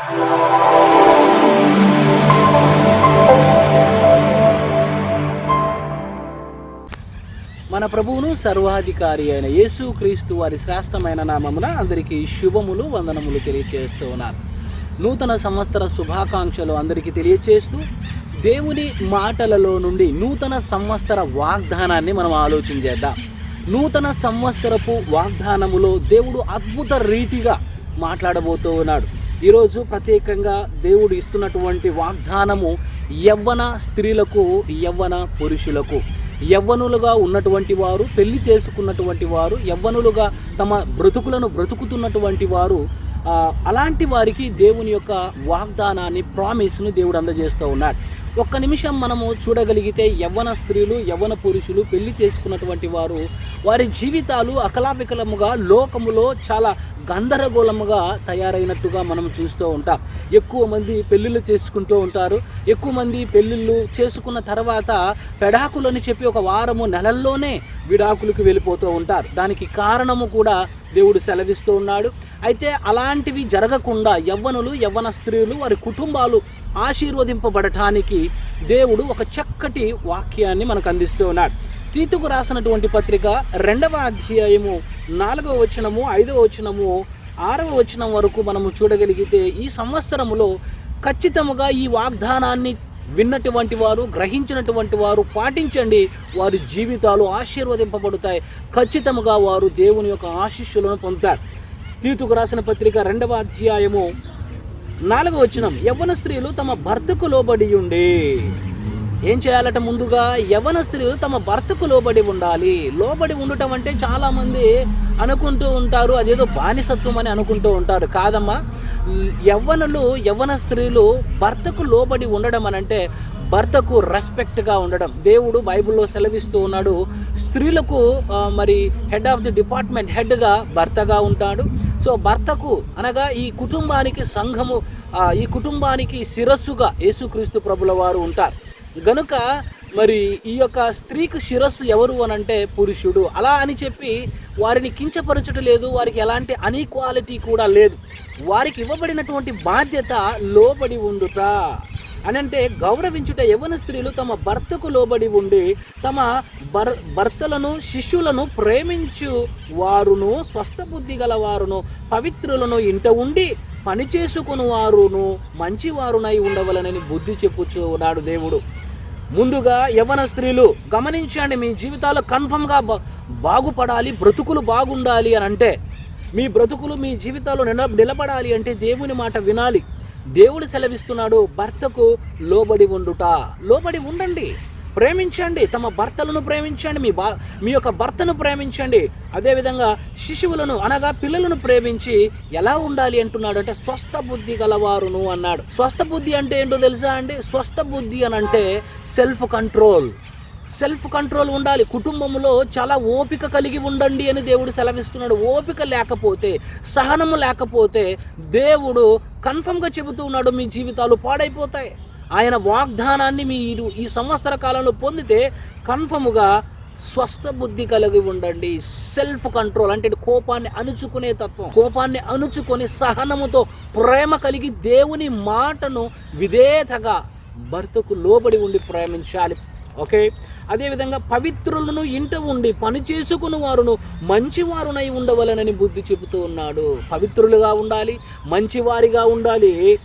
మన ప్రభువును సర్వాధికారి అయిన యేసు క్రీస్తు వారి శ్రేష్టమైన నామమున అందరికీ శుభములు వందనములు తెలియచేస్తూ ఉన్నారు నూతన సంవత్సర శుభాకాంక్షలు అందరికీ తెలియచేస్తూ దేవుని మాటలలో నుండి నూతన సంవత్సర వాగ్దానాన్ని మనం ఆలోచన చేద్దాం. నూతన సంవత్సరపు వాగ్దానములో దేవుడు అద్భుత రీతిగా మాట్లాడబోతూ ఉన్నాడు. ఈరోజు ప్రత్యేకంగా దేవుడు ఇస్తున్నటువంటి వాగ్దానము యవ్వన స్త్రీలకు యవ్వన పురుషులకు. యవ్వనులుగా ఉన్నటువంటి వారు పెళ్ళి చేసుకున్నటువంటి వారు యవ్వనులుగా తమ బ్రతుకులను బ్రతుకుతున్నటువంటి వారు అలాంటి వారికి దేవుని యొక్క వాగ్దానాన్ని ప్రామిస్ను దేవుడు అందజేస్తూ ఉన్నాడు. ఒక్క నిమిషం మనము చూడగలిగితే యవ్వన స్త్రీలు యవ్వన పురుషులు పెళ్ళి చేసుకున్నటువంటి వారు వారి జీవితాలు అకలాపికలముగా లోకములో చాలా గందరగోళముగా తయారైనట్టుగా మనం చూస్తూ ఉంటాం. ఎక్కువ మంది పెళ్ళిళ్ళు చేసుకుంటూ ఉంటారు. ఎక్కువ మంది పెళ్ళిళ్ళు చేసుకున్న తర్వాత పెడాకులని చెప్పి ఒక వారము నెలల్లోనే విడాకులకు వెళ్ళిపోతూ ఉంటారు. దానికి కారణము కూడా దేవుడు సెలవిస్తూ ఉన్నాడు. అయితే అలాంటివి జరగకుండా యవ్వనులు యవ్వన స్త్రీలు వారి కుటుంబాలు ఆశీర్వదింపబడటానికి దేవుడు ఒక చక్కటి వాక్యాన్ని మనకు అందిస్తూ ఉన్నాడు. తీతుకు రాసినటువంటి పత్రిక రెండవ అధ్యాయము నాలుగవ వచనము ఐదవ వచనము ఆరవ వచనం వరకు మనము చూడగలిగితే ఈ సంవత్సరములో ఖచ్చితముగా ఈ వాగ్దానాన్ని విన్నటువంటి వారు గ్రహించినటువంటి వారు పాటించండి. వారి జీవితాలు ఆశీర్వదింపబడతాయి. ఖచ్చితముగా వారు దేవుని యొక్క ఆశీస్సులను పొందుతారు. తీతుకు రాసిన పత్రిక రెండవ అధ్యాయము నాలుగవ వచనం. యవ్వన స్త్రీలు తమ భర్తకు లోబడి ఉండే ఏం చేయాలట ముందుగా? యవన స్త్రీలు తమ భర్తకు లోబడి ఉండాలి. లోబడి ఉండటం అంటే చాలామంది అనుకుంటూ ఉంటారు అదేదో బానిసత్వం అని అనుకుంటూ ఉంటారు. కాదమ్మా యవ్వనులు యవ్వన స్త్రీలు భర్తకు లోబడి ఉండడం అని అంటే భర్తకు రెస్పెక్ట్గా ఉండడం. దేవుడు బైబిల్లో సెలవిస్తూ ఉన్నాడు స్త్రీలకు మరి హెడ్ ఆఫ్ ది డిపార్ట్మెంట్ హెడ్గా భర్తగా ఉంటాడు. సో భర్తకు అనగా ఈ కుటుంబానికి సంఘము ఈ కుటుంబానికి శిరస్సుగా యేసుక్రీస్తు ప్రభుల వారు ఉంటారు. గనుక మరి ఈ యొక్క స్త్రీకి శిరస్సు ఎవరు అని అంటే పురుషుడు. అలా అని చెప్పి వారిని కించపరచుట లేదు వారికి ఎలాంటి అనీక్వాలిటీ కూడా లేదు. వారికి ఇవ్వబడినటువంటి బాధ్యత లోబడి ఉండుట. అని అంటే గౌరవించుట యవన స్త్రీలు తమ భర్తకు లోబడి ఉండి తమ భర్ భర్తలను శిష్యులను ప్రేమించు వారును స్వస్థబుద్ధి గల వారును పవిత్రులను ఇంట ఉండి పని చేసుకుని వారును మంచివారునై ఉండవలనని బుద్ధి చెప్పుచున్నాడు దేవుడు. ముందుగా యవ్వన స్త్రీలు గమనించండి మీ జీవితాలు కన్ఫర్మ్గా బా బాగుపడాలి బ్రతుకులు బాగుండాలి అని అంటే మీ బ్రతుకులు మీ జీవితాలు నిల నిలబడాలి అంటే దేవుని మాట వినాలి. దేవుడు సెలవిస్తున్నాడు భర్తకు లోబడి ఉండుట. లోబడి ఉండండి. ప్రేమించండి తమ భర్తలను ప్రేమించండి మీ బా మీ యొక్క భర్తను ప్రేమించండి. అదేవిధంగా శిశువులను అనగా పిల్లలను ప్రేమించి ఎలా ఉండాలి అంటున్నాడు అంటే స్వస్థ బుద్ధి గలవారును అన్నాడు. స్వస్థ బుద్ధి అంటే ఏంటో తెలుసా అండి? స్వస్థ బుద్ధి అని అంటే సెల్ఫ్ కంట్రోల్. సెల్ఫ్ కంట్రోల్ ఉండాలి. కుటుంబంలో చాలా ఓపిక కలిగి ఉండండి అని దేవుడు సెలవిస్తున్నాడు. ఓపిక లేకపోతే సహనము లేకపోతే దేవుడు కన్ఫర్మ్గా చెబుతూ ఉన్నాడు మీ జీవితాలు పాడైపోతాయి. వాగ్దానాన్ని మీరు ఈ సంవత్సర కాలంలో పొందితే కన్ఫర్మ్గా స్వస్థ బుద్ధి కలిగి ఉండండి. సెల్ఫ్ కంట్రోల్ అంటే కోపాన్ని అణుచుకునే తత్వం. కోపాన్ని అణుచుకొని సహనముతో ప్రేమ కలిగి దేవుని మాటను విధేయతగా భర్తకు లోబడి ఉండి ప్రేమించాలి ఓకే? అదేవిధంగా పవిత్రులను ఇంట ఉండి పని చేసుకుని వారును మంచివారునై ఉండవలనని బుద్ధి చెబుతూ ఉన్నాడు. పవిత్రులుగా ఉండాలి మంచివారిగా ఉండాలి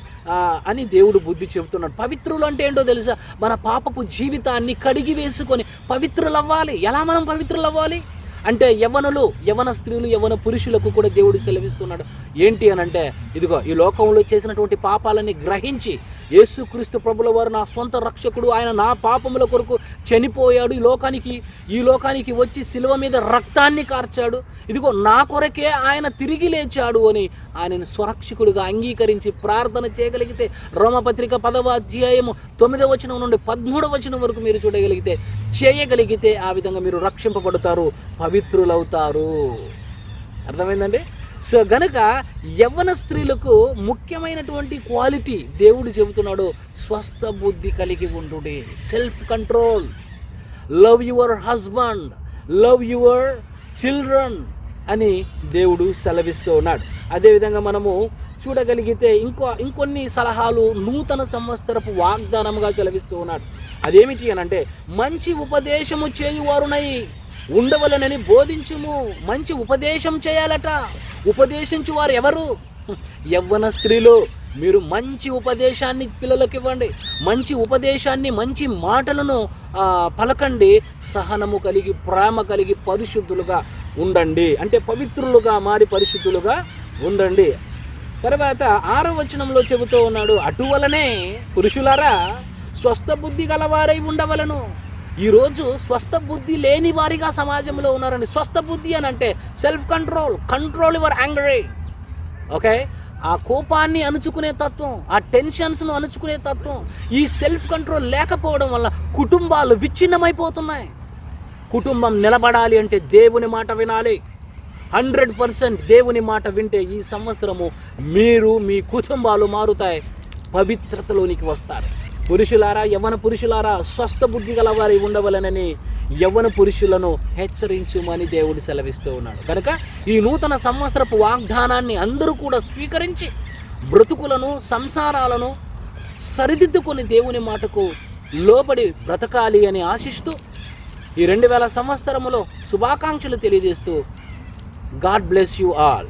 అని దేవుడు బుద్ధి చెబుతున్నాడు. పవిత్రులు అంటే ఏంటో తెలుసా? మన పాపపు జీవితాన్ని కడిగి వేసుకొని పవిత్రులు అవ్వాలి ఎలా మనం పవిత్రులు అవ్వాలి అంటే యవనులు యవన స్త్రీలు యవన పురుషులకు కూడా దేవుడు సెలవిస్తున్నాడు. ఏంటి అని అంటే ఇదిగో ఈ లోకంలో చేసినటువంటి పాపాలని గ్రహించి యేసుక్రీస్తు ప్రభుల వారు నా సొంత రక్షకుడు ఆయన నా పాపముల కొరకు చనిపోయాడు. ఈ లోకానికి ఈ లోకానికి వచ్చి శిలువ మీద రక్తాన్ని కార్చాడు. ఇదిగో నా కొరకే ఆయన తిరిగి లేచాడు అని ఆయనను స్వరక్షకుడిగా అంగీకరించి ప్రార్థన చేయగలిగితే రోమపత్రిక పదవ అధ్యాయము తొమ్మిదవ వచనం నుండి పదమూడవ వచనం వరకు మీరు చూడగలిగితే చేయగలిగితే ఆ విధంగా మీరు రక్షింపబడతారు పవిత్రులవుతారు. అర్థమైందండి? సో గనుక యవ్వన స్త్రీలకు ముఖ్యమైనటువంటి క్వాలిటీ దేవుడు చెబుతున్నాడు స్వస్థ బుద్ధి కలిగి ఉండుడే. Self control. Love your husband. Love your children. అని దేవుడు సెలవిస్తూ ఉన్నాడు. అదేవిధంగా మనము చూడగలిగితే ఇంకో ఇంకొన్ని సలహాలు నూతన సంవత్సరపు వాగ్దానముగా సెలవిస్తూ ఉన్నాడు. అదేమిటి అని అంటే మంచి ఉపదేశము చేయువారునై ఉండవలనని బోధించుము. మంచి ఉపదేశం చేయాలట. ఉపదేశించు వారు ఎవరు? యవ్వన స్త్రీలు మీరు మంచి ఉపదేశాన్ని పిల్లలకు ఇవ్వండి. మంచి ఉపదేశాన్ని మంచి మాటలను పలకండి. సహనము కలిగి ప్రేమ కలిగి పరిశుద్ధులుగా ఉండండి అంటే పవిత్రులుగా మారి పరిశుద్ధులుగా ఉండండి. తర్వాత ఆరో వచనంలో చెబుతూ ఉన్నాడు అటువలనే పురుషులారా స్వస్థ బుద్ధి గలవారై ఉండవలను. ఈరోజు స్వస్థ బుద్ధి లేని వారిగా సమాజంలో ఉన్నారండి. స్వస్థ బుద్ధి అని అంటే self control control your angry okay? ఆ కోపాన్ని అణుచుకునే తత్వం ఆ టెన్షన్స్ను అణుచుకునే తత్వం ఈ సెల్ఫ్ కంట్రోల్ లేకపోవడం వల్ల కుటుంబాలు విచ్ఛిన్నమైపోతున్నాయి. కుటుంబం నిలబడాలి అంటే దేవుని మాట వినాలి. హండ్రెడ్ పర్సెంట్ దేవుని మాట వింటే ఈ సంవత్సరము మీరు మీ కుటుంబాలు మారుతాయి. పవిత్రతలోనికి వస్తారు. పురుషులారా యవన పురుషులారా స్వస్థ బుద్ధి గలవారి ఉండవలనని యవన పురుషులను హెచ్చరించుమని దేవుడు సెలవిస్తూ ఉన్నాడు. కనుక ఈ నూతన సంవత్సరపు వాగ్దానాన్ని అందరూ కూడా స్వీకరించి బ్రతుకులను సంసారాలను సరిదిద్దుకొని దేవుని మాటకు లోబడి బ్రతకాలి అని ఆశిస్తూ ఈ రెండు వేల సంవత్సరములో శుభాకాంక్షలు తెలియజేస్తూ గాడ్ బ్లెస్ యూ ఆల్.